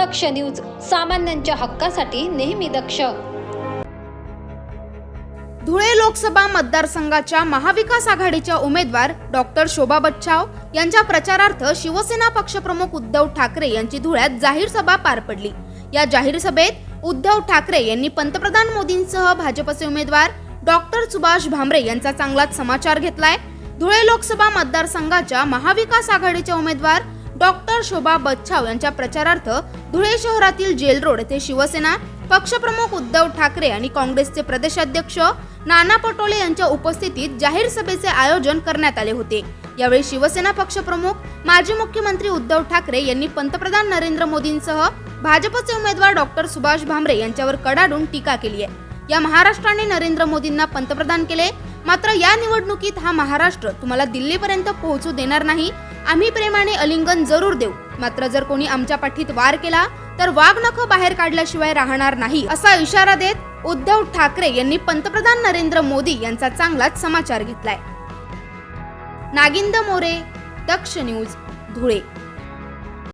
दक्ष news सामान्यांच्या हक्कासाठी नेहमी दक्ष. धुळे लोकसभा मतदारसंघाच्या महाविकास आघाडीच्या उमेदवार डॉक्टर शोभा बच्छाव यांच्या प्रचारार्थ शिवसेना पक्षप्रमुख उद्धव ठाकरे यांची धुळ्यात जाहीर सभा पार पडली. या जाहीर सभेत उद्धव ठाकरे यांनी पंतप्रधान मोदींसह भाजपचे उमेदवार डॉक्टर सुभाष भामरे यांचा चांगलाच समाचार घेतलाय. धुळे लोकसभा मतदारसंघाच्या महाविकास आघाडीच्या उमेदवार डॉक्टर शोभा बच्छाव यांच्या प्रचारार्थ धुळे शहरातील जेल रोड येथे शिवसेना पक्षप्रमुख उद्धव ठाकरे आणि काँग्रेसचे प्रदेशाध्यक्ष नाना पटोले यांच्या उपस्थितीत जाहीर सभेचे आयोजन करण्यात आले होते. यावेळी शिवसेना पक्षप्रमुख माजी मुख्यमंत्री उद्धव ठाकरे यांनी पंतप्रधान नरेंद्र मोदींसह भाजपचे उमेदवार डॉक्टर सुभाष भामरे यांच्यावर कडाडून टीका केली आहे. या महाराष्ट्राने नरेंद्र मोदींना पंतप्रधान केले मात्र या निवडणुकीत हा महाराष्ट्र तुम्हाला दिल्लीपर्यंत पोहोचू देणार नाही आम्ही प्रेमाने अलिंगन जरूर देऊ. मात्र जर कोणी आमच्या पाठीत वार केला तर वाघनख बाहेर काढल्याशिवाय राहणार नाही असा इशारा देत उद्धव ठाकरे यांनी पंतप्रधान नरेंद्र मोदी यांचा चांगलाच समाचार घेतलाय. नागिंद मोरे दक्ष न्यूज धुळे.